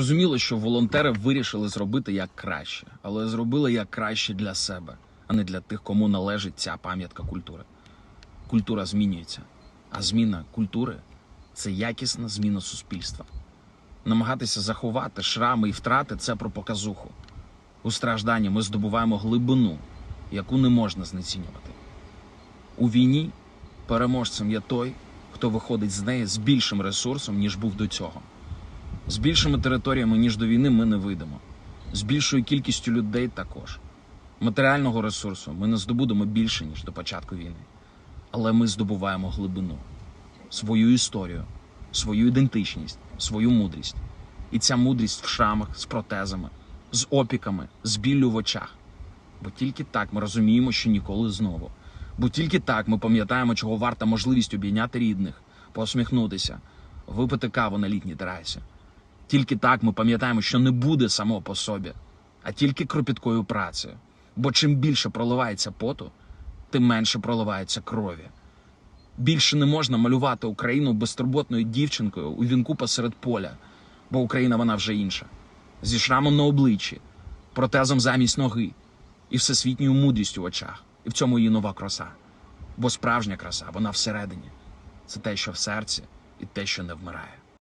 Розуміло, що волонтери вирішили зробити як краще, але зробили як краще для себе, а не для тих, кому належить ця пам'ятка культури. Культура змінюється, а зміна культури це якісна зміна суспільства. Намагатися заховати шрами і втрати це про показуху. У стражданні ми здобуваємо глибину, яку не можна знецінювати. У війні переможцем є той, хто виходить з неї з більшим ресурсом, ніж був до цього. З більшими територіями, ніж до війни, ми не вийдемо. З більшою кількістю людей також. Матеріального ресурсу ми не здобудемо більше, ніж до початку війни. Але ми здобуваємо глибину, свою історію, свою ідентичність, свою мудрість. І ця мудрість в шрамах, з протезами, з опіками, з біллю в очах. Бо тільки так ми розуміємо, що ніколи знову. Бо тільки так ми пам'ятаємо, чого варта можливість обійняти рідних, посміхнутися, випити каву на літній терасі. Тільки так ми пам'ятаємо, що не буде само по собі, а тільки кропіткою працею. Бо чим більше проливається поту, тим менше проливається крові. Більше не можна малювати Україну безтурботною дівчинкою у вінку посеред поля, бо Україна вона вже інша. Зі шрамом на обличчі, протезом замість ноги і всесвітньою мудрістю в очах. І в цьому її нова краса. Бо справжня краса, вона всередині. Це те, що в серці, і те, що не вмирає.